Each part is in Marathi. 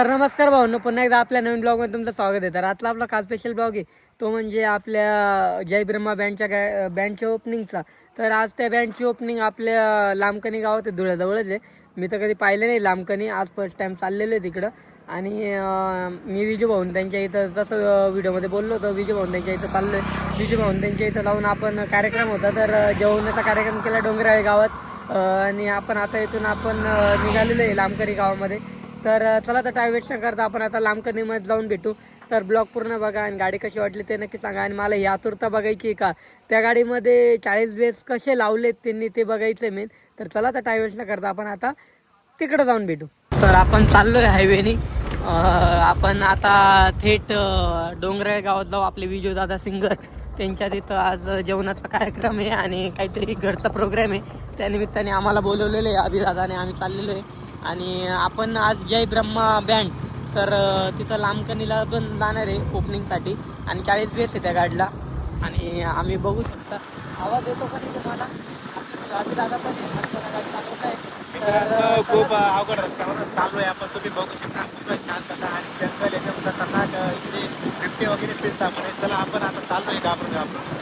तर नमस्कार भाऊंनो पुन्हा एकदा आपल्या नवीन ब्लॉगमध्ये तुमचं स्वागत आहे. तर आजला आपला खास स्पेशल ब्लॉग आहे तो म्हणजे आपल्या जय ब्रह्मा बँडच्या गा बँडच्या ओपनिंगचा तर आज त्या बँडची ओपनिंग आपल्या लांबकणी गावात आहे धुळ्याजवळच आहे. मी तर कधी पाहिलं नाही लांबकणी आज फर्स्ट टाइम चाललेलो आहे तिकडं. आणि मी विजू भाऊन त्यांच्या इथं जसं व्हिडिओमध्ये बोललो होतो विजू भाऊन त्यांच्या इथं चाललो आहे विजू भाऊन त्यांच्या इथं जाऊन आपण कार्यक्रम होता तर जेवणाचा कार्यक्रम केला डोंगराळे गावात. आणि आपण आता इथून आपण निघालेलो आहे लांबकरी गावामध्ये. तर चला तर टाईम वेस्ट न करता आपण आता लांबकनीमध्ये जाऊन भेटू. तर ब्लॉग पूर्ण बघा आणि गाडी कशी वाटली ते नक्की सांगा आणि मला ही आतुरता बघायची आहे का? त्या गाडीमध्ये चाळीस बेस कसे लावलेत त्यांनी ते बघायचं मेन तर चला तर टाईम वेस्ट न करता आपण आता तिकडं जाऊन भेटू. तर आपण चाललोय हायवेनी आपण आता थेट डोंगराळ गावात जाऊ आपले विजय दादा सिंगर. त्यांच्या तिथं आज जेवणाचा कार्यक्रम आहे आणि काहीतरी घरचा प्रोग्राम आहे. त्यानिमित्ताने आम्हाला बोलवलेलं आहे अभिदादाने. आम्ही चाललेलो आहे. आणि आपण आज जय ब्रह्मा बँड तर तिथं लांबकणीला पण जाणार आहे ओपनिंगसाठी आणि चाळीस बेस आहे त्या गाडीला. आणि आम्ही बघू शकता. आवाज येतो का नाही तुम्हाला? पण आहे, गाडी आहे. तर, मित्रांनो, खूप अवघड रस्त्यावर चाललोय आपण तुम्ही बघू शकता खूप शांतता आणि जंगल एकदम खतरनाक इकडे बिबटे वगैरे फिरतात. म्हणे चला आपण आता चाललोय घाबरून घाबरून.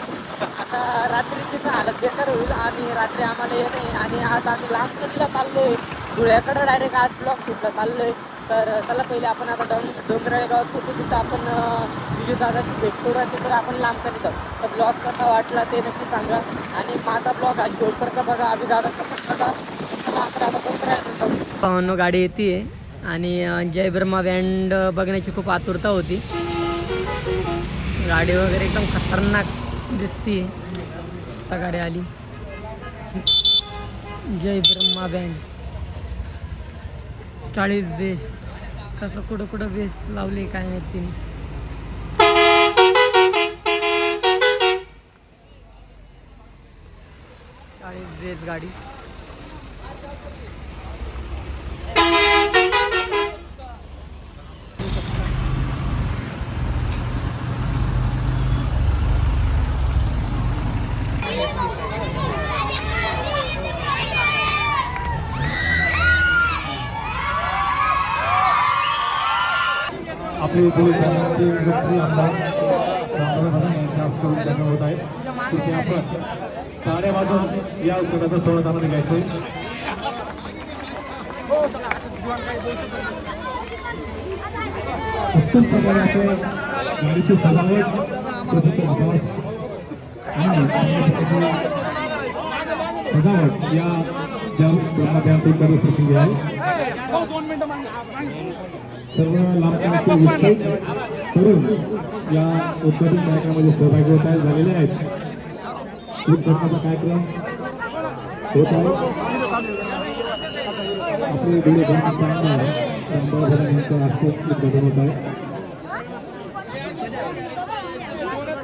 आता रात्रीची पण हालत बेकार होईल. आणि रात्री आम्हाला येणे आणि आज आम्ही लांब नदीला चाललोय. धुळ्याकडं डायरेक्ट आज ब्लॉक सुटला. चाललोय. तर चला पहिले आपण आता डोंग डोंगराळ गावात पोहोचू तिथं आपण विजय दादा भेटतो तिकडे आपण लांब करीत आहोत तर ब्लॉग कसा वाटला ते नक्की सांगा. आणि माझा ब्लॉग आज शेवटपर्यंत बघा आम्ही दादा कसा बघा चला आपण आता डोंगराळ गाडी येते आणि जय ब्रह्मा बँड बघण्याची खूप आतुरता होती. गाडी वगैरे एकदम खतरनाक दिसती गाडी आली. जय ब्रह्मा बँड. चाळीस बेस. कसं कुठं कुठं बेस लावले काय माहीत तिने. चाळीस बेस गाडी. आपले पोलीस लोकप्रिय आमदार यांच्या हस्ते उद्घाटन होत आहे तिथे आपण टाळ्या वाजवून या उद्घाटनाचं सोहळा आम्हाला घ्यायचंय उत्तम प्रकारे असे गाडीची सजावट आणि सजावट या ज्या ब्रह्मध्यान करत प्रसंगी आहे सर्व लांबकाचे उत्सुक तरुण या उद्घाटन कार्यक्रमामध्ये सहभागी होत आहेत झालेले आहेत. उद्घाटनाचा कार्यक्रम होत आहे. आपले डोळे भरून यांच्या हस्ते उद्घाटन होत आहे.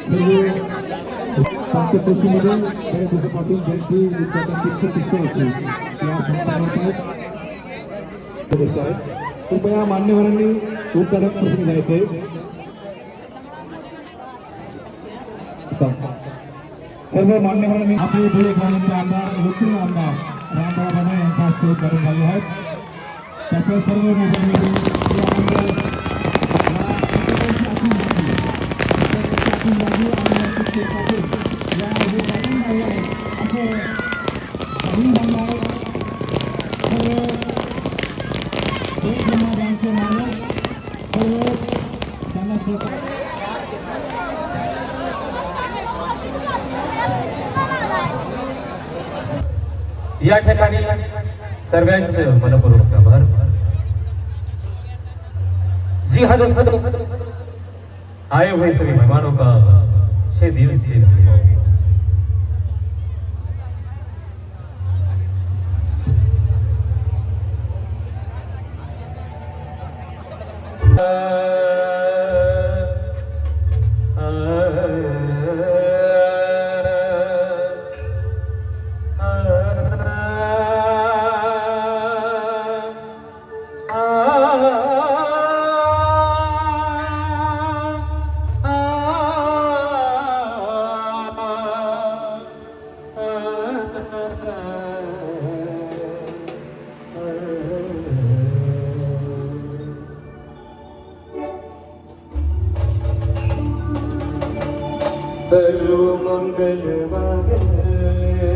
सर्व पंचक्रोशीमध्ये बऱ्याच उद्घाटनाची खूप इच्छा होती त्या संपन्न होत आहेत गोष्ट आहे कृपया मान्यवरांनी उद्घाटन प्रसंग जायचंय सर्व मान्यवरांनी आपले पुढे ग्रामीणचे आमदार लोकप्रिय आमदार रामभाऊ बाबा यांच्या हस्ते उद्घाटन झाले आहेत. त्याच्या सर्व मोबाईल या ठिकाणी सर्वांचे मनपूर्वक आभार. जी हाँ दोस्तों आए हुए सभी मेहमानों का शे दिल से மகள் மகளே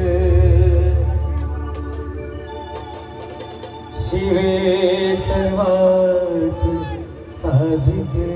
சிவே சர்வாக்கு சாதிகே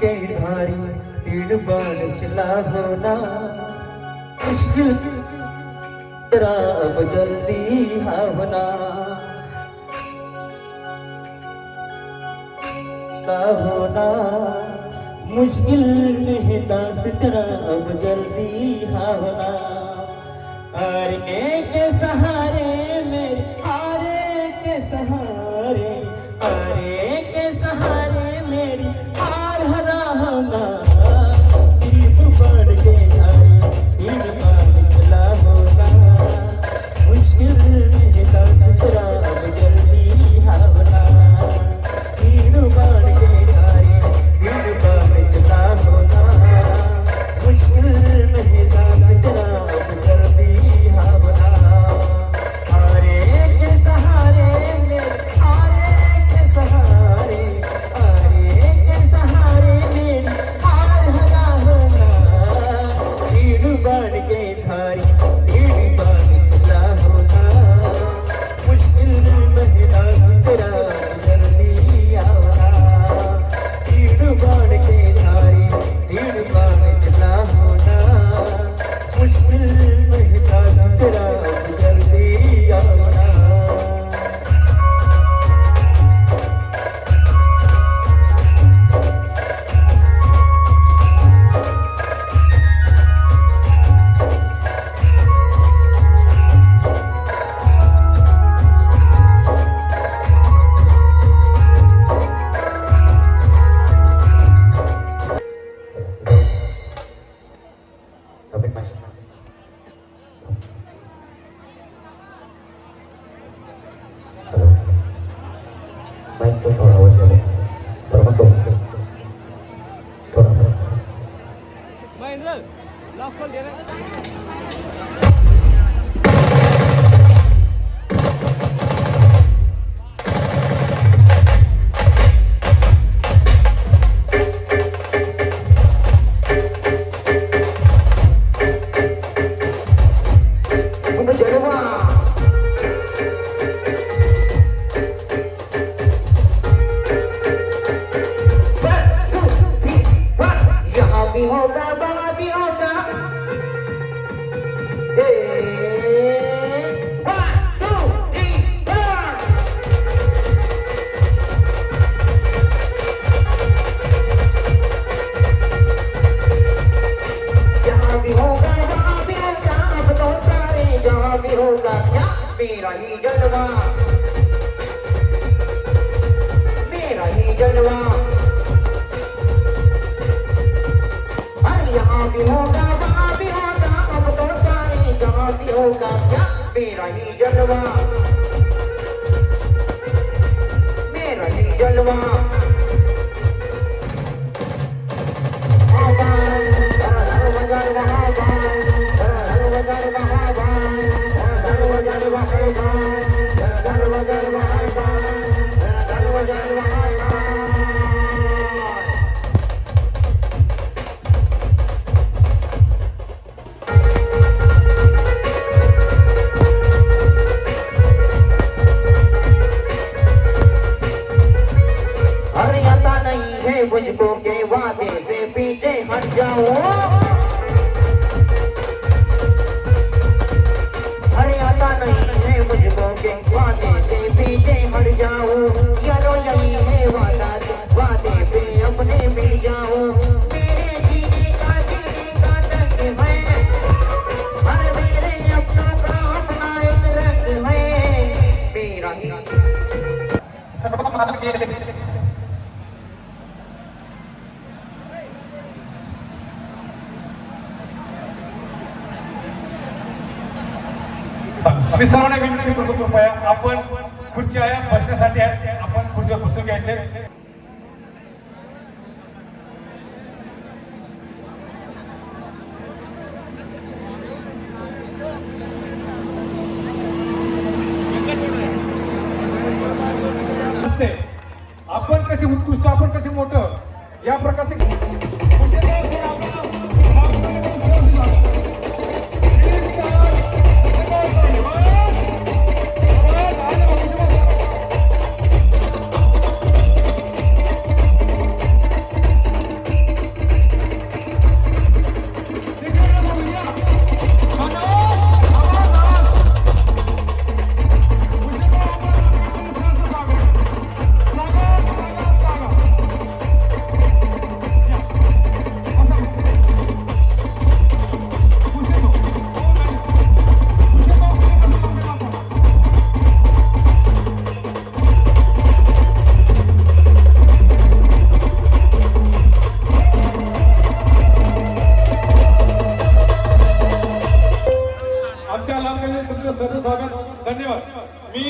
जय धारी तीन बाल चला होना मुश्किल तेरा जल्दी हावना होना हो मुश्किल नहीं दास तेरा अब जल्दी हावना हो हारने के सहारे में हारे के सहारे उत्कृष्ट आपण कसे मोठं? या प्रकारचे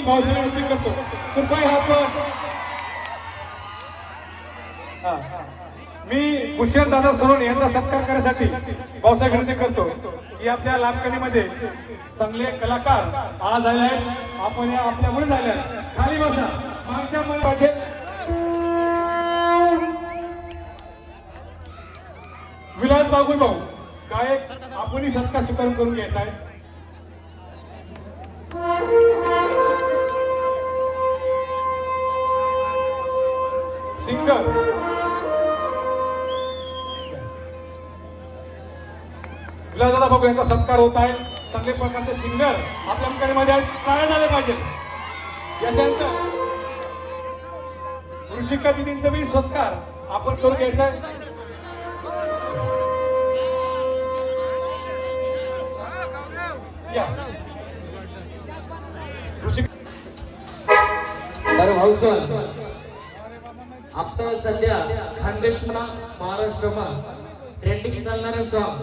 धन्यवाद मी करतो. तर करतो कृपया आपण मी भूषण दादा सोनवणे यांचा सत्कार करण्यासाठी भाऊसाहेब विनंती करतो. की आपल्या लांबकणीमध्ये चांगले कलाकार आज आले आहेत. आपण या आपल्यामुळे झाले आहेत. खाली बसा. मागच्या मन पाहिजे. विलास बागुल भाऊ गायक आपणही सत्कार स्वीकार करून घ्यायचा आहे. सिंगर विलासदादा बाबू यांचा सत्कार होत आहे. चांगले प्रकारचे सिंगर आपल्या मध्ये काय झाले पाहिजे? याच्यानंतर ऋषिका दिदींचा बी सत्कार आपण करून घ्यायचा आहे. अरे भाऊ सर आता सध्या खानदेशमा महाराष्ट्रमा ट्रेंडिंग चालणारं सॉन्ग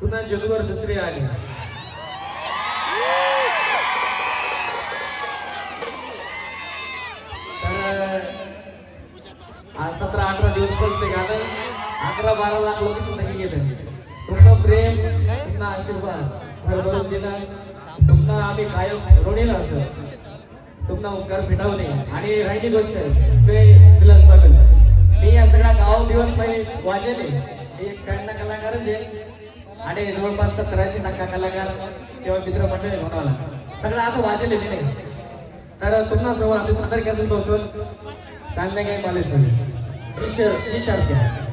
पुन्हा जगवर दुसरी आली. आज सतरा अकरा दिवस ते गाणं. अकरा बारा लाख लोक सुद्धा गेले तुमचं प्रेम तुमचा आशीर्वाद. दिला तुमचा आम्ही कायम ऋणीला असं. तुमचा उपकार फिटावू आणि राहिली गोष्ट पे विलास पाटील. मी या सगळ्या गाव दिवस पहिले वाजेले. एक कडना कलाकारच आहे. आणि जवळपास सतराशे टक्का कलाकार किंवा मित्र मित्रमंडळी म्हणाला सगळं आता वाजेले मी नाही. तर तुम्हाला जवळ आम्ही सादर करतो बसून चांगले काही माले शिष्य शिष्यार्थी.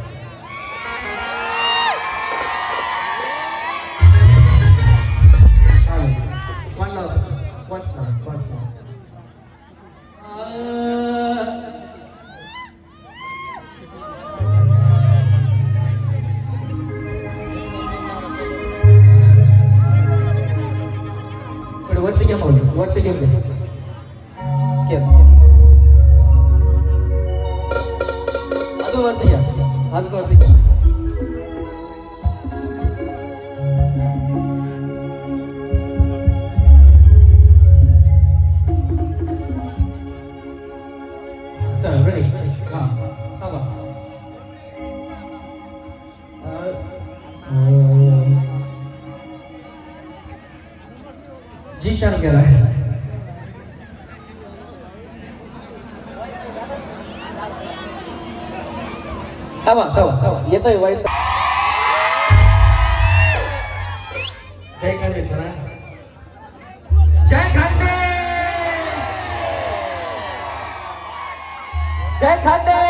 जी शान करा तवा तवा तवा येतोय वाईट जय खानदेश म्हणा जय खानदेश जय खानदेश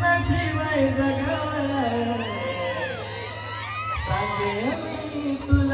नशिवाय जगावे सांगे मी तुला